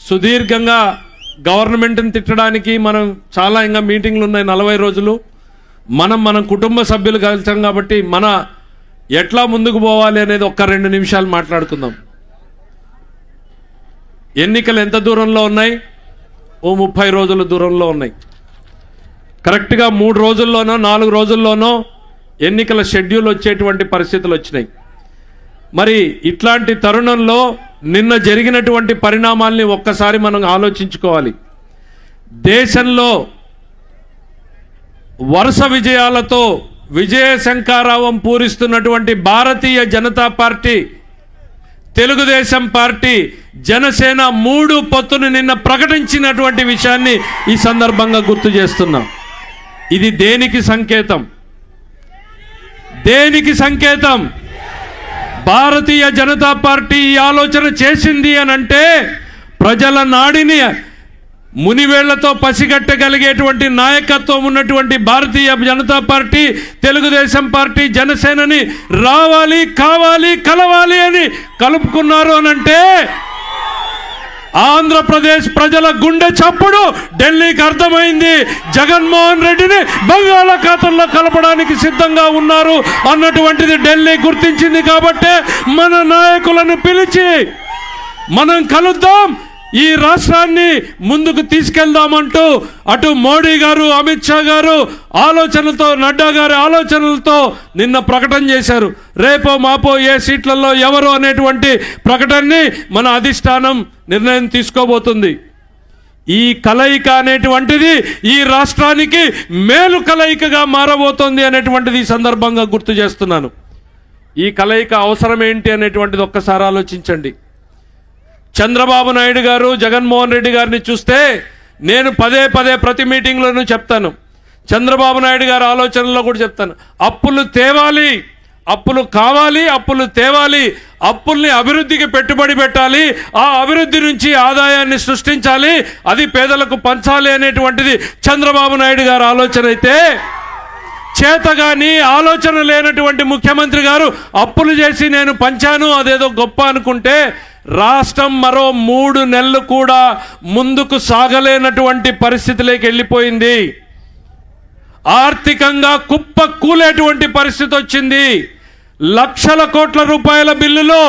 సుదీర్ఘంగా గవర్నమెంట్ని తిట్టడానికి మనం చాలా ఇంకా మీటింగ్లు ఉన్నాయి నలభై రోజులు. మనం మన కుటుంబ సభ్యులు కలిసాం కాబట్టి మన ఎట్లా ముందుకు పోవాలి అనేది ఒక్క రెండు నిమిషాలు మాట్లాడుకుందాం. ఎన్నికలు ఎంత దూరంలో ఉన్నాయి? ఓ ముప్పై రోజుల దూరంలో ఉన్నాయి. కరెక్ట్గా మూడు రోజుల్లోనో నాలుగు రోజుల్లోనో ఎన్నికల షెడ్యూల్ వచ్చేటువంటి పరిస్థితులు వచ్చినాయి. మరి ఇట్లాంటి తరుణంలో నిన్న జరిగినటువంటి పరిణామాల్ని ఒక్కసారి మనం ఆలోచించుకోవాలి. దేశంలో వరుస విజయాలతో విజయ శంకారావం పూరిస్తున్నటువంటి భారతీయ జనతా పార్టీ తెలుగుదేశం పార్టీ జనసేన మూడు పొత్తును నిన్న ప్రకటించినటువంటి విషయాన్ని ఈ సందర్భంగా గుర్తు చేస్తున్నాం. ఇది దేనికి సంకేతం? దేనికి సంకేతం? భారతీయ జనతా పార్టీ ఈ ఆలోచన చేసింది అని అంటే ప్రజల నాడిని మునివేళ్ళతో పసిగట్టగలిగేటువంటి నాయకత్వం ఉన్నటువంటి భారతీయ జనతా పార్టీ తెలుగుదేశం పార్టీ జనసేనని రావాలి కావాలి కలవాలి అని కలుపుకున్నారు అనంటే ఆంధ్రప్రదేశ్ ప్రజల గుండె చప్పుడు. ఢిల్లీకి అర్థమైంది. జగన్మోహన్ రెడ్డిని బంగాళాఖాతంలో కలపడానికి సిద్ధంగా ఉన్నారు అన్నటువంటిది ఢిల్లీ గుర్తించింది కాబట్టే మన నాయకులను పిలిచి మనం కలుద్దాం. ఈ రాష్ట్రాన్ని ముందుకు తీసుకెళ్దామంటూ అటు మోడీ గారు అమిత్ షా గారు ఆలోచనలతో నడ్డా గారి ఆలోచనలతో నిన్న ప్రకటన చేశారు. రేపో మాపో ఏ సీట్లలో ఎవరు అనేటువంటి ప్రకటనని మన అధిష్టానం నిర్ణయం తీసుకోబోతుంది. ఈ కలయిక అనేటువంటిది ఈ రాష్ట్రానికి మేలు కలయికగా మారబోతోంది అనేటువంటిది ఈ సందర్భంగా గుర్తు చేస్తున్నాను. ఈ కలయిక అవసరం ఏంటి అనేటువంటిది ఒక్కసారి ఆలోచించండి. చంద్రబాబు నాయుడు గారు జగన్మోహన్ రెడ్డి గారిని చూస్తే నేను పదే పదే ప్రతి మీటింగ్లోనూ చెప్తాను. చంద్రబాబు నాయుడు గారి ఆలోచనలో కూడా చెప్తాను. అప్పులు తేవాలి అప్పులు కావాలి అప్పులు తేవాలి అప్పుల్ని అభివృద్ధికి పెట్టుబడి పెట్టాలి ఆ అభివృద్ధి నుంచి ఆదాయాన్ని సృష్టించాలి అది పేదలకు పంచాలి అనేటువంటిది చంద్రబాబు నాయుడు గారి ఆలోచన అయితే చేతగాని ఆలోచన లేనటువంటి ముఖ్యమంత్రి గారు అప్పులు చేసి నేను పంచాను అదేదో గొప్ప అనుకుంటే రాష్ట్రం మరో మూడు నెలలు కూడా ముందుకు సాగలేనటువంటి పరిస్థితిలోకి వెళ్ళిపోయింది. ఆర్థికంగా కుప్ప కూలేటువంటి పరిస్థితి వచ్చింది. లక్షల కోట్ల రూపాయల బిల్లులు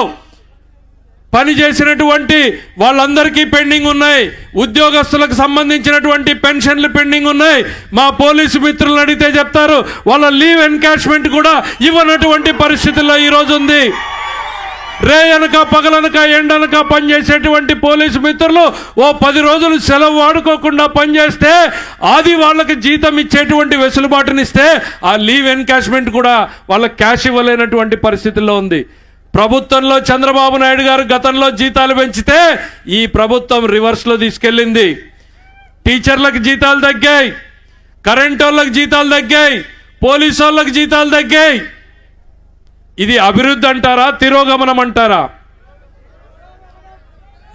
పనిచేసినటువంటి వాళ్ళందరికీ పెండింగ్ ఉన్నాయి. ఉద్యోగస్తులకు సంబంధించినటువంటి పెన్షన్లు పెండింగ్ ఉన్నాయి. మా పోలీసు మిత్రులు అడిగితే చెప్తారు వాళ్ళ లీవ్ ఎన్కాష్మెంట్ కూడా ఇవ్వనటువంటి పరిస్థితుల్లో ఈరోజు ఉంది. రే అనక పగలనక ఎండనక పనిచేసేటువంటి పోలీసు మిత్రులు ఓ పది రోజులు సెలవు వాడుకోకుండా పనిచేస్తే అది వాళ్ళకి జీతం ఇచ్చేటువంటి వెసులుబాటునిస్తే ఆ లీవ్ ఎన్కాష్మెంట్ కూడా వాళ్ళకి క్యాష్ ఇవ్వలేనటువంటి పరిస్థితుల్లో ఉంది. ప్రభుత్వంలో చంద్రబాబు నాయుడు గారు గతంలో జీతాలు పెంచితే ఈ ప్రభుత్వం రివర్స్లో తీసుకెళ్ళింది. టీచర్లకు జీతాలు తగ్గాయి కరెంట్ వాళ్ళకి జీతాలు తగ్గాయి పోలీసు వాళ్ళకి జీతాలు తగ్గాయి. ఇది అభివృద్ధి అంటారా? తిరోగమనం అంటారా?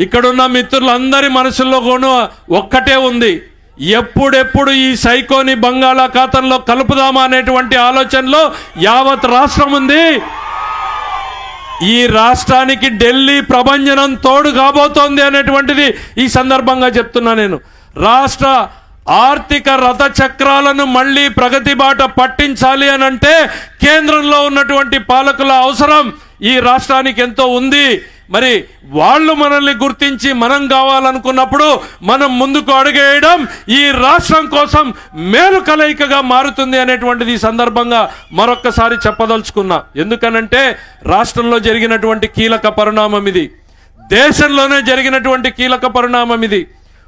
ఇక్కడున్న మిత్రులందరి మనసుల్లో కూడా ఒక్కటే ఉంది. ఎప్పుడెప్పుడు ఈ సైకోని బంగాళాఖాతంలో కలుపుదామా అనేటువంటి ఆలోచనలో యావత్ రాష్ట్రం ఉంది. ఈ రాష్ట్రానికి ఢిల్లీ ప్రభంజనం తోడు కాబోతోంది అనేటువంటిది ఈ సందర్భంగా చెప్తున్నా నేను. రాష్ట్ర ఆర్థిక రథ చక్రాలను మళ్ళీ ప్రగతి బాట పట్టించాలి అని అంటే కేంద్రంలో ఉన్నటువంటి పాలకుల అవసరం. ఈ రాష్ట్రానికి ఎంతో ఉంది. మరి వాళ్ళు మనల్ని గుర్తించి మనం కావాలనుకున్నప్పుడు మనం ముందుకు అడుగేయడం ఈ రాష్ట్రం కోసం మేలు కలయికగా మారుతుంది అనేటువంటిది ఈ సందర్భంగా మరొక్కసారి చెప్పదలుచుకున్నా. ఎందుకనంటే రాష్ట్రంలో జరిగినటువంటి కీలక పరిణామం ఇది. దేశంలోనే జరిగినటువంటి కీలక పరిణామం ఇది.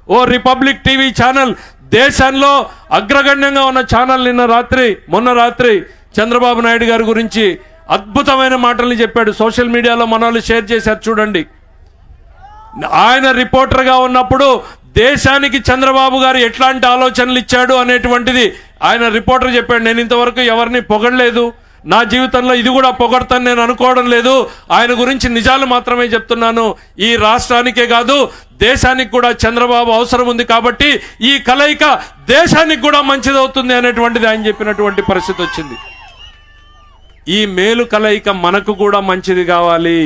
ఓ రిపబ్లిక్ టీవీ ఛానల్ దేశంలో అగ్రగణ్యంగా ఉన్న ఛానల్ నిన్న రాత్రి మొన్న రాత్రి చంద్రబాబు నాయుడు గారి గురించి అద్భుతమైన మాటల్ని చెప్పాడు. సోషల్ మీడియాలో మన షేర్ చేశారు చూడండి. ఆయన రిపోర్టర్గా ఉన్నప్పుడు దేశానికి చంద్రబాబు గారు ఎట్లాంటి ఆలోచనలు ఇచ్చాడు అనేటువంటిది ఆయన రిపోర్టర్ చెప్పాడు. నేను ఇంతవరకు ఎవరిని పొగడలేదు. నా జీవితంలో ఇది కూడా పొగడతాను నేను అనుకోవడం లేదు. ఆయన గురించి నిజాలు మాత్రమే చెప్తున్నాను. ఈ రాష్ట్రానికే కాదు దేశానికి కూడా చంద్రబాబు అవసరం ఉంది కాబట్టి ఈ కలయిక దేశానికి కూడా మంచిదవుతుంది అనేటువంటిది ఆయన చెప్పినటువంటి పరిస్థితి వచ్చింది. ఈ మేలు కలయిక మనకు కూడా మంచిది కావాలి.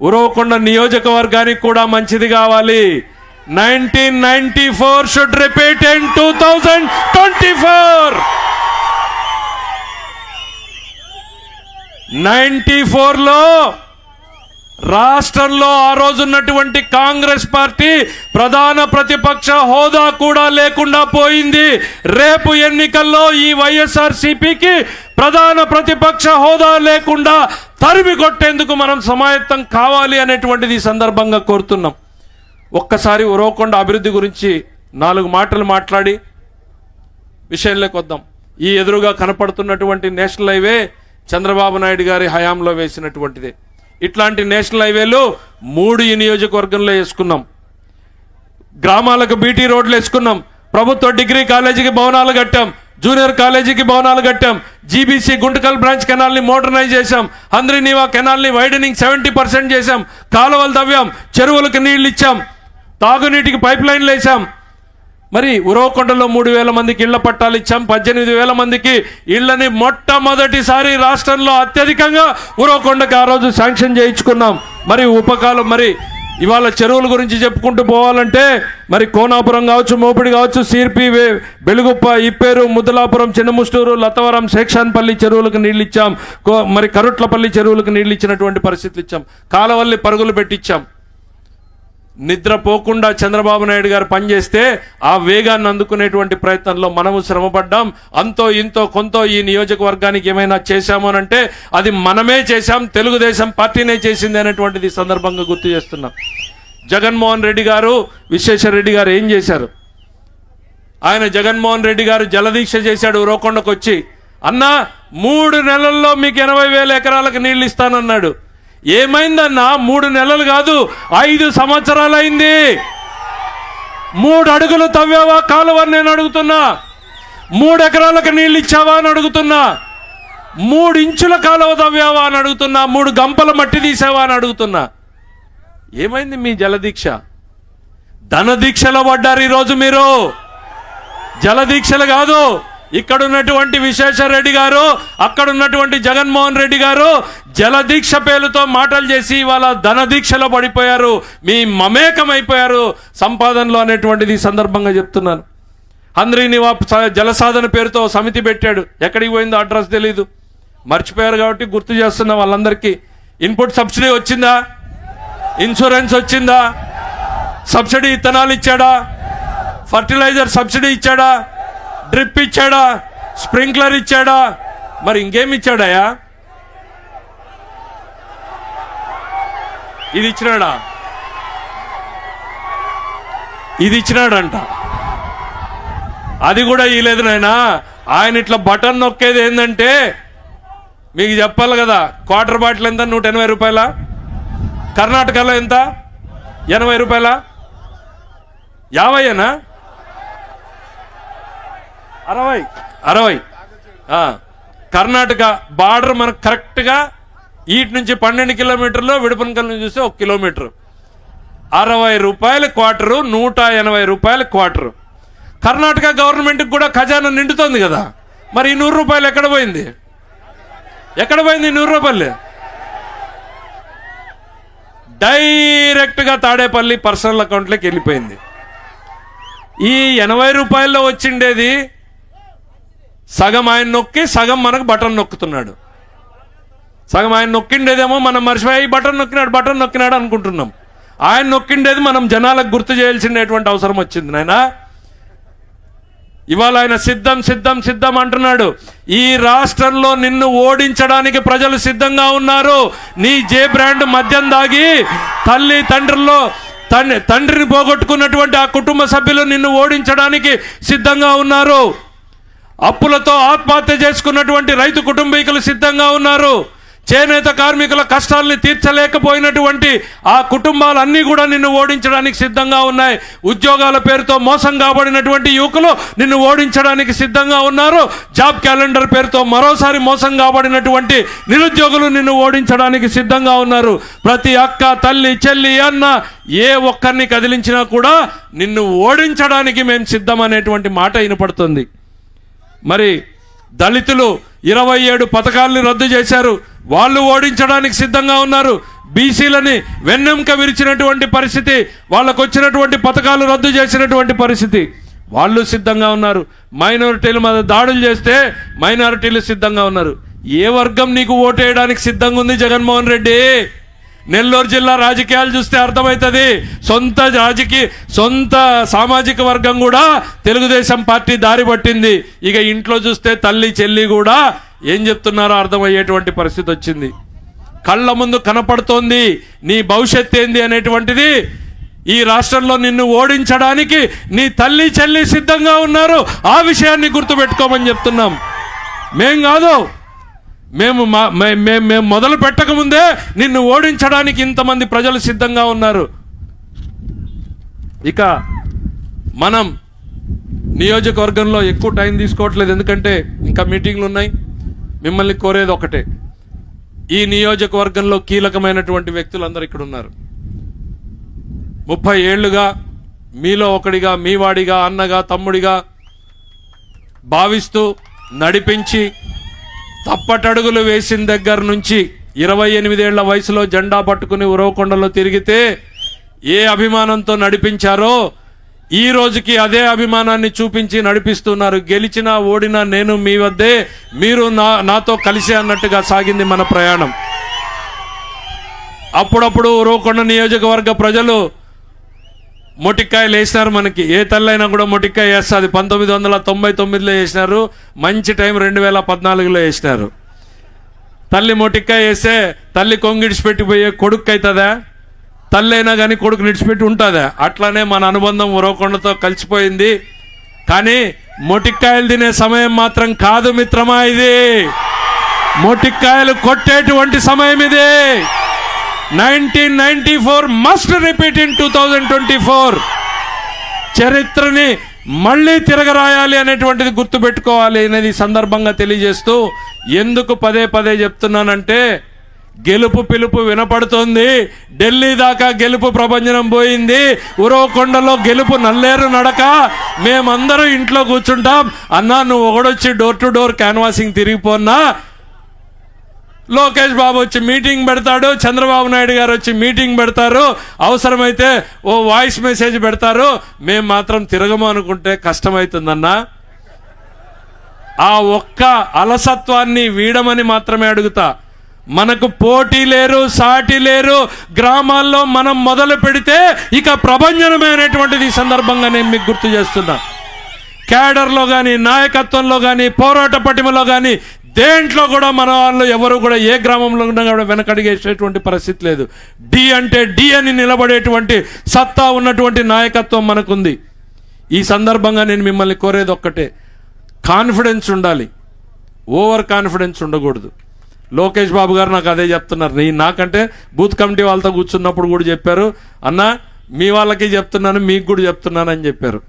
ఉరవకొండ నియోజకవర్గానికి కూడా మంచిది కావాలి. Nineteen ninety four should repeat in two thousand twenty four. Ninety ఫోర్లో రాష్ట్రంలో ఆ రోజు ఉన్నటువంటి కాంగ్రెస్ పార్టీ ప్రధాన ప్రతిపక్ష హోదా కూడా లేకుండా పోయింది. రేపు ఎన్నికల్లో ఈ వైఎస్ఆర్ సిపికి ప్రధాన ప్రతిపక్ష హోదా లేకుండా తరిమి కొట్టేందుకు మనం సమాయత్తం కావాలి అనేటువంటిది ఈ సందర్భంగా కోరుతున్నాం. ఒక్కసారి ఉరవకొండ అభివృద్ధి గురించి నాలుగు మాటలు మాట్లాడి విషయంలోకి వద్దాం. ఈ ఎదురుగా కనపడుతున్నటువంటి నేషనల్ హైవే చంద్రబాబు నాయుడు గారి హయాంలో వేసినటువంటిదే. ఇట్లాంటి నేషనల్ హైవేలు మూడు ఈ నియోజకవర్గంలో వేసుకున్నాం. గ్రామాలకు బీటీ రోడ్లు వేసుకున్నాం. ప్రభుత్వ డిగ్రీ కాలేజీకి భవనాలు కట్టాం. జూనియర్ కాలేజీకి భవనాలు కట్టాం. జీబీసీ గుంటకల్ బ్రాంచ్ కెనాల్ని మోడర్నైజ్ చేశాం. హంద్రీనీవా కెనాల్ని వైడనింగ్ సెవెంటీ పర్సెంట్ చేశాం. కాలువలు తవ్వాం. చెరువులకు నీళ్ళు ఇచ్చాం. తాగునీటికి పైప్ లైన్లు వేసాం మరి ఉరవకొండలో మూడు వేల మందికి ఇళ్ళ పట్టాలు ఇచ్చాం పద్దెనిమిది వేల మందికి ఇళ్ళని మొట్టమొదటిసారి రాష్ట్రంలో అత్యధికంగా ఉరవకొండకు ఆ రోజు శాంక్షన్ చేయించుకున్నాం. మరి ఉపకాలం మరి ఇవాళ చెరువుల గురించి చెప్పుకుంటూ పోవాలంటే మరి కోనాపురం కావచ్చు మోపిడి కావచ్చు సిర్పి బెలుగుప్ప ఇప్పేరు ముద్దలాపురం చిన్నముస్తూరు లతవరం శేక్షాన్పల్లి చెరువులకు నీళ్ళు ఇచ్చాం. కో- మరి కరుట్లపల్లి చెరువులకు నీళ్ళు ఇచ్చినటువంటి పరిస్థితులు ఇచ్చాం. కాలవల్లి పరుగులు పెట్టించాం నిద్రపోకుండా చంద్రబాబు నాయుడు గారు పనిచేస్తే ఆ వేగాన్ని అందుకునేటువంటి ప్రయత్నంలో మనము శ్రమపడ్డాం. అంతో ఇంతో కొంత ఈ నియోజకవర్గానికి ఏమైనా చేశాము అని అంటే అది మనమే చేశాం తెలుగుదేశం పార్టీనే చేసింది అనేటువంటిది సందర్భంగా గుర్తు చేస్తున్నాం. జగన్మోహన్ రెడ్డి గారు విశ్వేశ్వరరెడ్డి గారు ఏం చేశారు? ఆయన జగన్మోహన్ రెడ్డి గారు జలదీక్ష చేశాడు రోకొండకు వచ్చి అన్నా మూడు నెలల్లో మీకు ఎనభై వేల ఎకరాలకు నీళ్ళు ఇస్తానన్నాడు. ఏమైందన్నా? మూడు నెలలు కాదు ఐదు సంవత్సరాలైంది. మూడు అడుగులు తవ్వావా కాలువని నేను అడుగుతున్నా. మూడు ఎకరాలకు నీళ్ళు ఇచ్చావా అని అడుగుతున్నా. మూడు ఇంచుల కాలువ తవ్వావా అని అడుగుతున్నా. మూడు గంపల మట్టి తీసావా అని అడుగుతున్నా. ఏమైంది మీ జలదీక్ష? ధన దీక్షలో పడ్డారు ఈరోజు మీరు. జలదీక్షలు కాదు ఇక్కడ ఉన్నటువంటి విశ్వేశ్వరరెడ్డి గారు అక్కడ ఉన్నటువంటి జగన్మోహన్ రెడ్డి గారు జలదీక్ష పేరుతో మాటలు చేసి ఇవాళ ధన దీక్షలో పడిపోయారు. మీ మమేకమైపోయారు సంపాదనలో అనేటువంటిది సందర్భంగా చెప్తున్నాను. హంద్రీనివా జలసాధన పేరుతో సమితి పెట్టాడు. ఎక్కడికి పోయిందో అడ్రస్ తెలీదు. మర్చిపోయారు కాబట్టి గుర్తు చేస్తున్నా వాళ్ళందరికీ. ఇన్పుట్ సబ్సిడీ వచ్చిందా? ఇన్సూరెన్స్ వచ్చిందా? సబ్సిడీ ఇత్తనాలు ఇచ్చాడా? ఫర్టిలైజర్ సబ్సిడీ ఇచ్చాడా? డ్రిప్ ఇచ్చాడా? స్ప్రింక్లర్ ఇచ్చాడా? మరి ఇంకేమి ఇచ్చాడయా ఇది ఇచ్చినాడా? ఇది ఇచ్చినాడంట. అది కూడా ఇయ్యలేదు నాయనా. ఆయన ఇట్లా బటన్ నొక్కేది ఏంటంటే మీకు చెప్పాలి కదా క్వార్టర్ బాటిల్ ఎంత? నూట ఎనభై రూపాయల? కర్ణాటకలో ఎంత? ఎనభై రూపాయల? యాభైనా అరవై. అరవై. కర్ణాటక బార్డర్ మనకు కరెక్ట్గా ఈటి నుంచి పన్నెండు కిలోమీటర్లు విడపనకల్ నుంచి చూస్తే ఒక కిలోమీటర్. అరవై రూపాయల క్వార్టరు నూట ఎనభై రూపాయల క్వార్టరు. కర్ణాటక గవర్నమెంట్కి కూడా ఖజానా నిండుతోంది కదా. మరి ఈ నూరు రూపాయలు ఎక్కడ పోయింది? ఎక్కడ పోయింది ఈ నూరు రూపాయలు? డైరెక్ట్గా తాడేపల్లి పర్సనల్ అకౌంట్లోకి వెళ్ళిపోయింది. ఈ ఎనభై రూపాయల్లో వచ్చిండేది సగం ఆయన నొక్కి సగం మనకు బటన్ నొక్కుతున్నాడు. సగం ఆయన నొక్కిండేదేమో మనం మర్చిపోయి బటన్ నొక్కినాడు బటన్ నొక్కినాడు అనుకుంటున్నాం. ఆయన నొక్కిండేది మనం జనాలకు గుర్తు చేయాల్సినటువంటి అవసరం వచ్చింది నాయనా. ఇవాళ ఆయన సిద్ధం సిద్ధం సిద్ధం అంటున్నాడు. ఈ రాష్ట్రంలో నిన్ను ఓడించడానికి ప్రజలు సిద్ధంగా ఉన్నారు. నీ జే బ్రాండ్ మద్యం దాగి తల్లి తండ్రుల్లో తండ్రి తండ్రిని పోగొట్టుకున్నటువంటి ఆ కుటుంబ సభ్యులు నిన్ను ఓడించడానికి సిద్ధంగా ఉన్నారు. అప్పులతో ఆత్మహత్య చేసుకున్నటువంటి రైతు కుటుంబీకులు సిద్ధంగా ఉన్నారు. చేనేత కార్మికుల కష్టాల్ని తీర్చలేకపోయినటువంటి ఆ కుటుంబాలన్నీ కూడా నిన్ను ఓడించడానికి సిద్ధంగా ఉన్నాయి. ఉద్యోగాల పేరుతో మోసం కాబడినటువంటి యువకులు నిన్ను ఓడించడానికి సిద్ధంగా ఉన్నారు. జాబ్ క్యాలెండర్ పేరుతో మరోసారి మోసం కాబడినటువంటి నిరుద్యోగులు నిన్ను ఓడించడానికి సిద్ధంగా ఉన్నారు. ప్రతి అక్క తల్లి చెల్లి అన్న ఏ ఒక్కరిని కదిలించినా కూడా నిన్ను ఓడించడానికి మేము సిద్ధం అనేటువంటి మాట వినపడుతుంది. మరి దళితులు ఇరవై ఏడు పథకాలను రద్దు చేశారు. వాళ్ళు ఓడించడానికి సిద్ధంగా ఉన్నారు. బీసీలని వెన్నెంక విరిచినటువంటి పరిస్థితి వాళ్ళకు వచ్చినటువంటి పథకాలు రద్దు చేసినటువంటి పరిస్థితి. వాళ్ళు సిద్ధంగా ఉన్నారు. మైనారిటీల మీద దాడులు చేస్తే మైనారిటీలు సిద్ధంగా ఉన్నారు. ఏ వర్గం నీకు ఓటేయడానికి సిద్ధంగా ఉంది జగన్మోహన్ రెడ్డి? నెల్లూరు జిల్లా రాజకీయాలు చూస్తే అర్థమవుతుంది. సొంత రాజకీయ సొంత సామాజిక వర్గం కూడా తెలుగుదేశం పార్టీ దారి పట్టింది. ఇక ఇంట్లో చూస్తే తల్లి చెల్లి కూడా ఏం చెప్తున్నారో అర్థమయ్యేటువంటి పరిస్థితి వచ్చింది. కళ్ళ ముందు కనపడుతోంది నీ భవిష్యత్ ఏంది అనేటువంటిది. ఈ రాష్ట్రంలో నిన్ను ఓడించడానికి నీ తల్లి చెల్లి సిద్ధంగా ఉన్నారు. ఆ విషయాన్ని గుర్తుపెట్టుకోమని చెప్తున్నాం. మేం కాదు మేము మా- మే- మేము మొదలు పెట్టకముందే నిన్ను ఓడించడానికి ఇంతమంది ప్రజలు సిద్ధంగా ఉన్నారు. ఇక మనం నియోజకవర్గంలో ఎక్కువ టైం తీసుకోవట్లేదు. ఎందుకంటే ఇంకా మీటింగ్లు ఉన్నాయి. మిమ్మల్ని కోరేది ఒకటే. ఈ నియోజకవర్గంలో కీలకమైనటువంటి వ్యక్తులు అందరు ఇక్కడ ఉన్నారు. ముప్పై ఏళ్ళుగా మీలో ఒకడిగా మీవాడిగా అన్నగా తమ్ముడిగా భావిస్తూ నడిపించి తప్పటడుగులు వేసిన దగ్గర నుంచి ఇరవై ఎనిమిదేళ్ళ వయసులో జెండా పట్టుకుని ఉరవకొండలో తిరిగితే ఏ అభిమానంతో నడిపించారో ఈ రోజుకి అదే అభిమానాన్ని చూపించి నడిపిస్తున్నారు. గెలిచినా ఓడినా నేను మీ వద్దే మీరు నా నాతో కలిసి అన్నట్టుగా సాగింది మన ప్రయాణం. అప్పుడప్పుడు ఉరవకొండ నియోజకవర్గ ప్రజలు మొటిక్కాయలు వేసినారు మనకి. ఏ తల్లైనా కూడా మొటిక్కాయ వేస్తుంది పంతొమ్మిది వందల తొంభై తొమ్మిదిలో వేసినారు. మంచి టైం రెండు వేల పద్నాలుగులో వేసినారు. తల్లి మొటిక్కాయ వేస్తే తల్లి కొంగిడిచిపెట్టిపోయే కొడుకు అవుతుందా తల్లి అయినా కానీ కొడుకు నిడిచిపెట్టి ఉంటుందా? అట్లానే మన అనుబంధం ఉరవకొండతో కలిసిపోయింది. కానీ మొటిక్కాయలు తినే సమయం మాత్రం కాదు మిత్రమా ఇది. మొటిక్కాయలు కొట్టేటువంటి సమయం ఇది. Nineteen ninety four must repeat in two thousand twenty four చరిత్రని మళ్ళీ తిరగరాయాలి అనేటువంటిది గుర్తుపెట్టుకోవాలి అనేది సందర్భంగా తెలియజేస్తూ ఎందుకు పదే పదే చెప్తున్నానంటే గెలుపు పిలుపు వినపడుతోంది. ఢిల్లీ దాకా గెలుపు ప్రభంజనం పోయింది. ఉరవకొండలో గెలుపు నల్లేరు నడక. మేమందరం ఇంట్లో కూర్చుంటాం. అన్నా నువ్వు ఒకడొచ్చి డోర్ టు డోర్ క్యాన్వాసింగ్ తిరిగిపోన్నా లోకేష్ బాబు వచ్చి మీటింగ్ పెడతాడు చంద్రబాబు నాయుడు గారు వచ్చి మీటింగ్ పెడతారు అవసరమైతే ఓ వాయిస్ మెసేజ్ పెడతారు. మేము మాత్రం తిరగము అనుకుంటే కష్టమవుతుందన్నా ఆ ఒక్క అలసత్వాన్ని వీడమని మాత్రమే అడుగుతా. మనకు పోటీ లేరు సాటి లేరు గ్రామాల్లో మనం మొదలు పెడితే ఇక ప్రభంజనమైనటువంటిది ఈ సందర్భంగా నేను మీకు గుర్తు చేస్తున్నా. క్యాడర్లో కానీ నాయకత్వంలో కానీ పోరాట పటిమలో కానీ దేంట్లో కూడా మన వాళ్ళు ఎవరు కూడా ఏ గ్రామంలో ఉన్నా కూడా వెనకడిగేసేటువంటి పరిస్థితి లేదు. డి అంటే డి అని నిలబడేటువంటి సత్తా ఉన్నటువంటి నాయకత్వం మనకుంది. ఈ సందర్భంగా నేను మిమ్మల్ని కోరేది ఒక్కటే. కాన్ఫిడెన్స్ ఉండాలి. ఓవర్ కాన్ఫిడెన్స్ ఉండకూడదు. లోకేష్ బాబు గారు నాకు అదే చెప్తున్నారు. నీ నాకంటే బూత్ కమిటీ వాళ్ళతో కూర్చున్నప్పుడు కూడా చెప్పారు. అన్న మీ వాళ్ళకి చెప్తున్నాను మీకు కూడా చెప్తున్నాను అని చెప్పారు.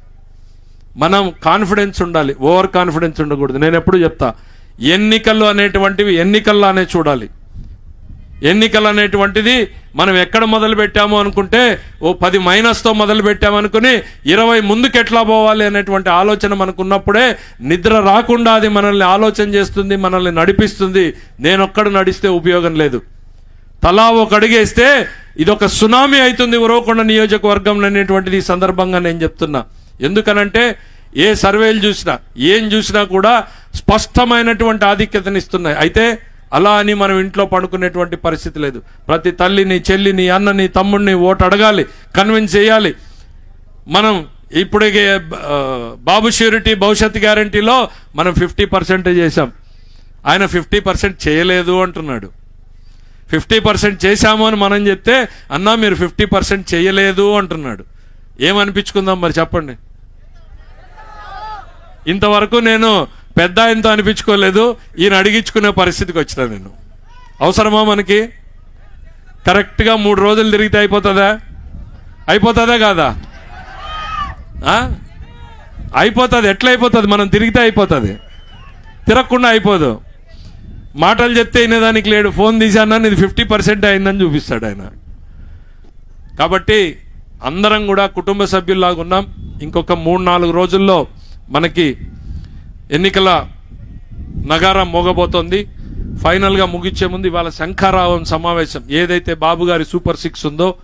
మనం కాన్ఫిడెన్స్ ఉండాలి. ఓవర్ కాన్ఫిడెన్స్ ఉండకూడదు. నేను ఎప్పుడు చెప్తా. ఎన్నికలు అనేటువంటివి ఎన్నికల్లానే చూడాలి. ఎన్నికలు అనేటువంటిది మనం ఎక్కడ మొదలు పెట్టాము అనుకుంటే ఓ పది మైనస్తో మొదలు పెట్టామనుకుని ఇరవై ముందుకు ఎట్లా పోవాలి అనేటువంటి ఆలోచన మనకు ఉన్నప్పుడే నిద్ర రాకుండా అది మనల్ని ఆలోచన చేస్తుంది మనల్ని నడిపిస్తుంది. నేనొక్కడు నడిస్తే ఉపయోగం లేదు. తలా ఒక అడిగేస్తే ఇది ఒక సునామీ అవుతుంది ఉరవకొండ నియోజకవర్గం అనేటువంటిది ఈ సందర్భంగా నేను చెప్తున్నా. ఎందుకనంటే ఏ సర్వేలు చూసినా ఏం చూసినా కూడా స్పష్టమైనటువంటి ఆధిక్యతనిస్తున్నాయి అయితే అలా అని మనం ఇంట్లో పడుకునేటువంటి పరిస్థితి లేదు. ప్రతి తల్లిని చెల్లిని అన్నని తమ్ముడిని ఓటు అడగాలి కన్విన్స్ చేయాలి. మనం ఇప్పుడే బాబు ష్యూరిటీ భవిష్యత్ గ్యారంటీలో మనం ఫిఫ్టీ పర్సెంట్ చేశాం. ఆయన ఫిఫ్టీ పర్సెంట్ చేయలేదు అంటున్నాడు. ఫిఫ్టీ పర్సెంట్ చేశాము అని మనం చెప్తే అన్నా మీరు ఫిఫ్టీ పర్సెంట్ చేయలేదు అంటున్నాడు. ఏమనిపించుకుందాం మరి చెప్పండి. ఇంతవరకు నేను పెద్ద ఆయనతో అనిపించుకోలేదు. ఈయన అడిగించుకునే పరిస్థితికి వచ్చిన నేను. అవసరమా మనకి? కరెక్ట్గా మూడు రోజులు తిరిగితే అయిపోతుందా? అయిపోతుందా కాదా? అయిపోతుంది. ఎట్లా అయిపోతుంది? మనం తిరిగితే అయిపోతుంది. తిరగకుండా అయిపోదు. మాటలు చెప్తే వినేదానికి లేడు. ఫోన్ తీసాను ఇది ఫిఫ్టీ పర్సెంట్ అయిందని చూపిస్తాడు ఆయన. కాబట్టి అందరం కూడా కుటుంబ సభ్యుల్లాగా ఉన్నాం. ఇంకొక మూడు నాలుగు రోజుల్లో మనకి ఎన్నికల నగారం మోగబోతోంది. ఫైనల్గా ముగించే ముందు ఇవాళ శంఖారావం సమావేశం. ఏదైతే బాబు గారి సూపర్ సిక్స్ ఉందో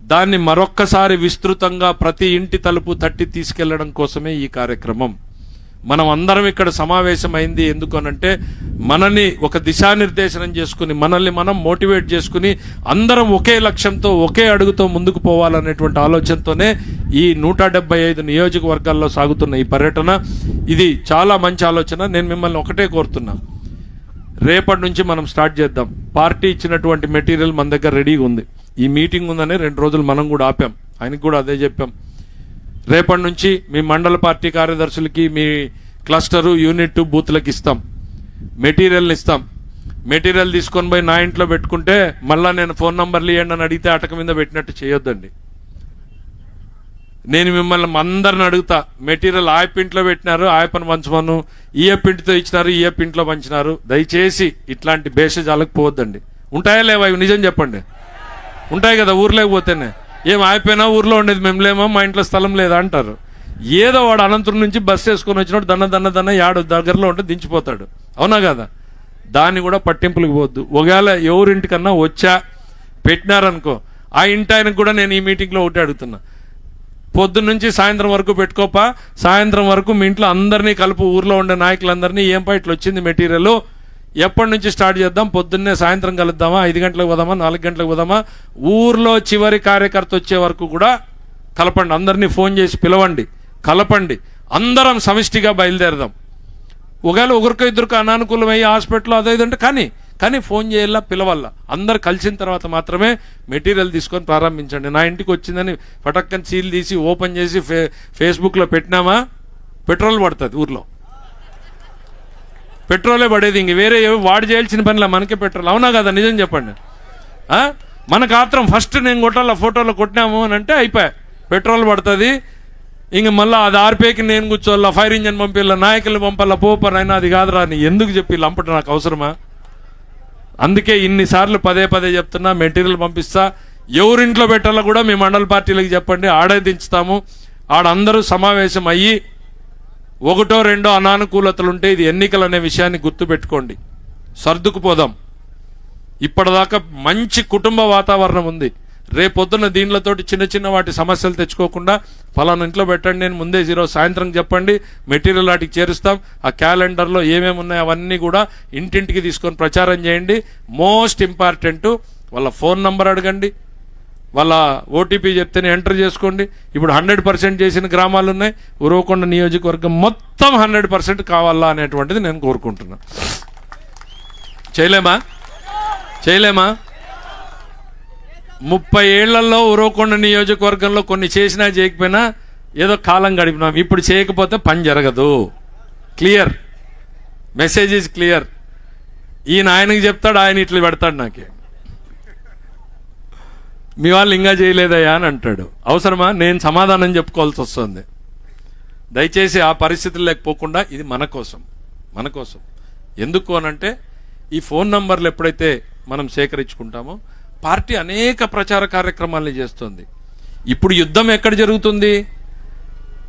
దాన్ని మరొక్కసారి విస్తృతంగా ప్రతి ఇంటి తలుపు తట్టి తీసుకెళ్ళడం కోసమే ఈ కార్యక్రమం. మనం అందరం ఇక్కడ సమావేశమైంది ఎందుకు అనంటే మనని ఒక దిశానిర్దేశనం చేసుకుని మనల్ని మనం మోటివేట్ చేసుకుని అందరం ఒకే లక్ష్యంతో ఒకే అడుగుతో ముందుకు పోవాలనేటువంటి ఆలోచనతోనే ఈ నూట డెబ్బై ఐదు నియోజకవర్గాల్లో సాగుతున్న ఈ పర్యటన. ఇది చాలా మంచి ఆలోచన. నేను మిమ్మల్ని ఒకటే కోరుతున్నా. రేపటి నుంచి మనం స్టార్ట్ చేద్దాం. పార్టీ ఇచ్చినటువంటి మెటీరియల్ మన దగ్గర రెడీగా ఉంది. ఈ మీటింగ్ ఉందని రెండు రోజులు మనం కూడా ఆపాం. ఆయనకి కూడా అదే చెప్పాం. రేపటి నుంచి మీ మండల పార్టీ కార్యదర్శులకి మీ క్లస్టరు యూనిట్ బూత్లకు ఇస్తాం. మెటీరియల్ని ఇస్తాం. మెటీరియల్ తీసుకొని పోయి నా ఇంట్లో పెట్టుకుంటే మళ్ళా నేను ఫోన్ నంబర్లు ఇవ్వండి అని అడిగితే అటక మీద పెట్టినట్టు చేయొద్దండి. నేను మిమ్మల్ని అందరిని అడుగుతా మెటీరియల్ ఆ పింట్లో పెట్టినారు ఆ పని పంచమను ఈ ఇంటితో ఇచ్చినారు ఈ పింట్లో పంచినారు. దయచేసి ఇట్లాంటి భేషజాలకు పోవద్దండి. ఉంటాయా లేవా? ఇవి నిజం చెప్పండి. ఉంటాయి కదా ఊర్లోకి పోతేనే. ఏం అయిపోయినా ఊర్లో ఉండేది మేము లేమో మా ఇంట్లో స్థలం లేదా అంటారు. ఏదో వాడు అనంతరం నుంచి బస్సు వేసుకొని వచ్చినప్పుడు దన్న దన్న దన్న యాడు దగ్గరలో ఉంటే దించిపోతాడు. అవునా కదా? దాన్ని కూడా పట్టింపులకు పోవద్దు. ఒకవేళ ఎవరింటికన్నా వచ్చా పెట్టినారనుకో ఆ ఇంటి ఆయనకు కూడా నేను ఈ మీటింగ్లో ఒకటి అడుగుతున్నా. పొద్దున్న నుంచి సాయంత్రం వరకు పెట్టుకోపా సాయంత్రం వరకు మీ ఇంట్లో అందరినీ కలుపు ఊర్లో ఉండే నాయకులందరినీ ఏం పా ఇట్లా వచ్చింది మెటీరియల్? ఎప్పటి నుంచి స్టార్ట్ చేద్దాం? పొద్దున్నే సాయంత్రం కలుద్దామా? ఐదు గంటలకు పోదామా? నాలుగు గంటలకు పోదామా? ఊర్లో చివరి కార్యకర్త వచ్చే వరకు కూడా కలపండి. అందరినీ ఫోన్ చేసి పిలవండి. కలపండి. అందరం సమిష్టిగా బయలుదేరదాం. ఒకవేళ ఒకరికో ఇద్దరికి అనానుకూలమయ్యి హాస్పిటల్లో హాస్పిటల్ అదే ఇదంటే కానీ కానీ ఫోన్ చేయాల పిలవల్ల అందరు కలిసిన తర్వాత మాత్రమే మెటీరియల్ తీసుకొని ప్రారంభించండి. నా ఇంటికి వచ్చిందని పటక్కని సీల్ తీసి ఓపెన్ చేసి ఫే ఫేస్బుక్లో పెట్టినామా? పెట్రోల్ పడుతుంది ఊర్లో. పెట్రోలే పడేది ఇంక వేరే ఏవో వాడు చేయాల్సిన పనిలా మనకే పెట్రోల్. అవునా కదా? నిజం చెప్పండి. మనకు ఆత్రం ఫస్ట్ నేను కొట్టాల ఫోటోలో కొట్టినాము అని అంటే అయిపోయా. పెట్రోల్ పడుతుంది. ఇంక మళ్ళీ అది ఆర్పేకి నేను కూర్చోవాలా ఫైర్ ఇంజన్ పంపిల్ల నాయకులు పంపాలా పోపర్ అయినా అది కాదురా అని ఎందుకు చెప్పి లంపట నాకు అవసరమా? అందుకే ఇన్నిసార్లు పదే పదే చెప్తున్నా మెటీరియల్ పంపిస్తా. ఎవరింట్లో పెట్టాలో కూడా మీ మండల పార్టీలకు చెప్పండి. ఆడే దించుతాము. ఆడందరూ సమావేశం అయ్యి ఒకటో రెండో అనానుకూలతలు ఉంటే ఇది ఎన్నికలు అనే విషయాన్ని గుర్తుపెట్టుకోండి. సర్దుకుపోదాం. ఇప్పటిదాకా మంచి కుటుంబ వాతావరణం ఉంది. రేపొద్దున దీనిలతోటి చిన్న చిన్న వాటి సమస్యలు తెచ్చుకోకుండా ఫలానా ఇంట్లో పెట్టండి నేను ముందే జీరో సాయంత్రం చెప్పండి మెటీరియల్ వాటికి చేరుస్తాం ఆ క్యాలెండర్లో ఏమేమి ఉన్నాయో అవన్నీ కూడా ఇంటింటికి తీసుకొని ప్రచారం చేయండి. మోస్ట్ ఇంపార్టెంట్ వాళ్ళ ఫోన్ నంబర్ అడగండి. వాళ్ళ ఓటీపీ చెప్తేనే ఎంటర్ చేసుకోండి. ఇప్పుడు హండ్రెడ్ పర్సెంట్ చేసిన గ్రామాలు ఉన్నాయి. ఉరవకొండ నియోజకవర్గం మొత్తం హండ్రెడ్ పర్సెంట్ కావాలా అనేటువంటిది నేను కోరుకుంటున్నా. చేయలేమా? చేయలేమా? ముప్పై ఏళ్ళలో ఉరవకొండ నియోజకవర్గంలో కొన్ని చేసినా చేయకపోయినా ఏదో కాలం గడిపినాం. ఇప్పుడు చేయకపోతే పని జరగదు. క్లియర్. Message is clear. ఈయన ఆయనకి చెప్తాడు ఆయన ఇట్లా పెడతాడు నాకే. మీ వాళ్ళు ఇంకా చేయలేదయ్యా అని అంటాడు. అవసరమా? నేను సమాధానం చెప్పుకోవాల్సి వస్తుంది. దయచేసి ఆ పరిస్థితులు లేకపోకుండా ఇది మన కోసం. మన కోసం. ఎందుకు అనంటే ఈ ఫోన్ నంబర్లు ఎప్పుడైతే మనం సేకరించుకుంటామో పార్టీ అనేక ప్రచార కార్యక్రమాలను చేస్తుంది. ఇప్పుడు యుద్ధం ఎక్కడ జరుగుతుంది?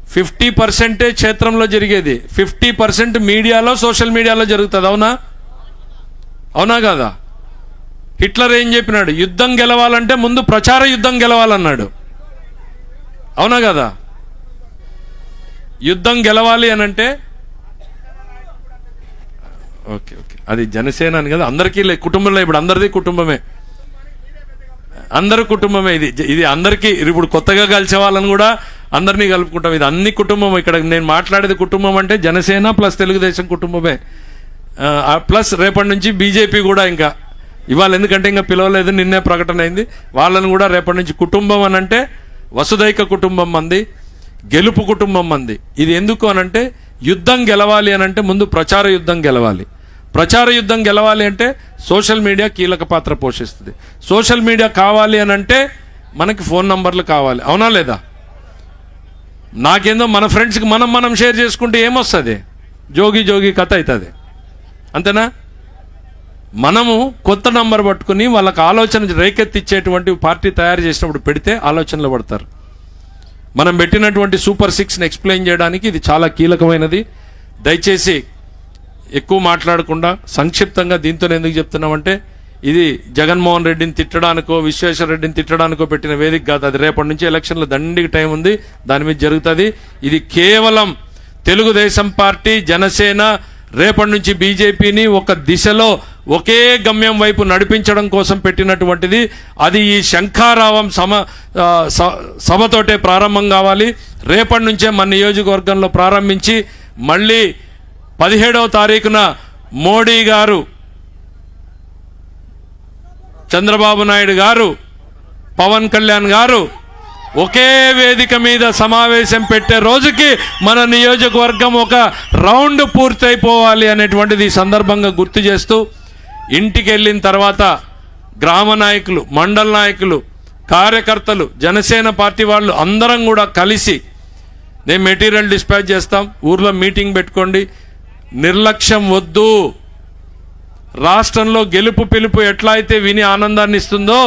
ఫిఫ్టీ పర్సెంటే క్షేత్రంలో జరిగేది. ఫిఫ్టీ పర్సెంట్ మీడియాలో సోషల్ మీడియాలో జరుగుతుంది. అవునా? అవునా కదా? హిట్లర్ ఏం చెప్పినాడు? యుద్ధం గెలవాలంటే ముందు ప్రచార యుద్ధం గెలవాలన్నాడు. అవునా కదా? యుద్ధం గెలవాలి అని అంటే ఓకే ఓకే. అది జనసేన అని కదా? అందరికీ లే- కుటుంబంలో ఇప్పుడు అందరిది కుటుంబమే. అందరి కుటుంబమే ఇది. ఇది అందరికీ ఇప్పుడు కొత్తగా కలిసే వాళ్ళని కూడా అందరినీ కలుపుకుంటాం. ఇది అన్ని కుటుంబం. ఇక్కడ నేను మాట్లాడేది కుటుంబం అంటే జనసేన ప్లస్ తెలుగుదేశం కుటుంబమే. ప్లస్ రేపటి నుంచి బీజేపీ కూడా ఇంకా. ఇవాళ ఎందుకంటే ఇంకా పిలవలేదు నిన్నే ప్రకటన అయింది. వాళ్ళని కూడా రేపటి నుంచి కుటుంబం అని అంటే వసుదైక కుటుంబం మంది గెలుపు కుటుంబం మంది ఇది ఎందుకు అనంటే యుద్ధం గెలవాలి అని అంటే ముందు ప్రచార యుద్ధం గెలవాలి. ప్రచార యుద్ధం గెలవాలి అంటే సోషల్ మీడియా కీలక పాత్ర పోషిస్తుంది. సోషల్ మీడియా కావాలి అని అంటే మనకి ఫోన్ నంబర్లు కావాలి. అవునా లేదా? నాకేందో మన ఫ్రెండ్స్కి మనం మనం షేర్ చేసుకుంటే ఏమొస్తుంది? జోగి జోగి కథ అవుతుంది అంతేనా? మనము కొత్త నంబర్ పట్టుకుని వాళ్ళకి ఆలోచన రేకెత్తిచ్చేటువంటి పార్టీ తయారు చేసినప్పుడు పెడితే ఆలోచనలు పడతారు. మనం పెట్టినటువంటి సూపర్ సిక్స్ని ఎక్స్ప్లెయిన్ చేయడానికి ఇది చాలా కీలకమైనది. దయచేసి ఎక్కువ మాట్లాడకుండా సంక్షిప్తంగా దీంతో ఎందుకు చెప్తున్నామంటే ఇది జగన్మోహన్ రెడ్డిని తిట్టడానికో విశ్వేశ్వర రెడ్డిని తిట్టడానికో పెట్టిన వేదిక కాదు. అది రేపటి నుంచి ఎలక్షన్లు దండికి టైం ఉంది. దాని మీద జరుగుతుంది. ఇది కేవలం తెలుగుదేశం పార్టీ జనసేన రేపటి నుంచి బీజేపీని ఒక దిశలో ఒకే గమ్యం వైపు నడిపించడం కోసం పెట్టినటువంటిది. అది ఈ శంఖారావం సమ స- సభతోటే ప్రారంభం కావాలి. రేపటి నుంచే మన నియోజకవర్గంలో ప్రారంభించి మళ్ళీ పదిహేడవ తారీఖున మోడీ గారు చంద్రబాబు నాయుడు గారు పవన్ కళ్యాణ్ గారు ఒకే వేదిక మీద సమావేశం పెట్టే రోజుకి మన నియోజకవర్గం ఒక రౌండ్ పూర్తయిపోవాలి అనేటువంటిది సందర్భంగా గుర్తు చేస్తూ ఇంటికి వెళ్ళిన తర్వాత గ్రామ నాయకులు మండల నాయకులు కార్యకర్తలు జనసేన పార్టీ వాళ్ళు అందరం కూడా కలిసి నేను మెటీరియల్ డిస్పాచ్ చేస్తాం. ఊర్లో మీటింగ్ పెట్టుకోండి. నిర్లక్ష్యం వద్దు. రాష్ట్రంలో గెలుపు పిలుపు ఎట్లా అయితే విని ఆనందాన్ని ఇస్తుందో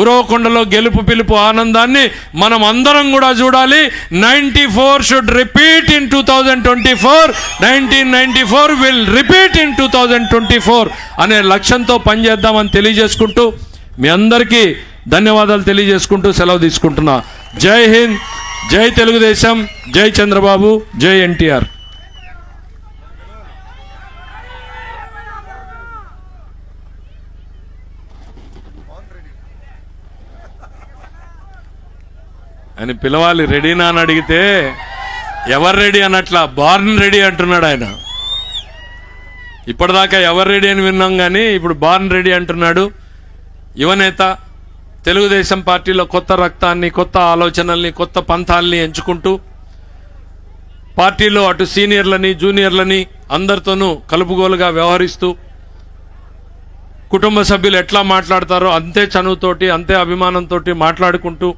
ఉరవకొండలో గెలుపు పిలుపు ఆనందాన్ని మనం అందరం కూడా చూడాలి. Ninety four should repeat in two thousand twenty four nineteen ninety four will repeat in two thousand twenty four అనే లక్ష్యంతో పనిచేద్దామని తెలియజేసుకుంటూ మీ అందరికీ ధన్యవాదాలు తెలియజేసుకుంటూ సెలవు తీసుకుంటున్నా. జై హింద్ జై తెలుగుదేశం జై చంద్రబాబు జై ఎన్టీఆర్. అని పిలవాలి. రెడీనా అని అడిగితే ఎవరు రెడీ? అన్నట్లా బార్న్ రెడీ అంటున్నాడు ఆయన. ఇప్పటిదాకా ఎవరు రెడీ అని విన్నాం కానీ ఇప్పుడు బార్న్ రెడీ అంటున్నాడు. యువనేత తెలుగుదేశం పార్టీలో కొత్త రక్తాన్ని కొత్త ఆలోచనల్ని కొత్త పంథాల్ని ఎంచుకుంటూ పార్టీలో అటు సీనియర్లని జూనియర్లని అందరితోనూ కలుపుగోలుగా వ్యవహరిస్తూ కుటుంబ సభ్యులు ఎట్లా మాట్లాడతారో అంతే చనువుతోటి అంతే అభిమానంతో మాట్లాడుకుంటూ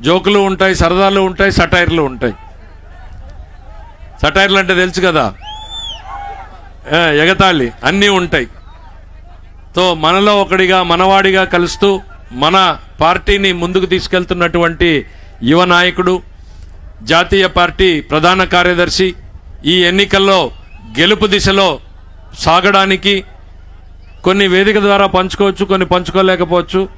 జోకులు ఉంటాయి సరదాలు ఉంటాయి సటైర్లు ఉంటాయి. సటైర్లు అంటే తెలుసు కదా? ఎగతాళి అన్నీ ఉంటాయి. తో మనలో ఒకడిగా మనవాడిగా కలుస్తూ మన పార్టీని ముందుకు తీసుకెళ్తున్నటువంటి యువ నాయకుడు జాతీయ పార్టీ ప్రధాన కార్యదర్శి ఈ ఎన్నికల్లో గెలుపు దిశలో సాగడానికి కొన్ని వేదిక ద్వారా పంచుకోవచ్చు కొన్ని పంచుకోలేకపోవచ్చు.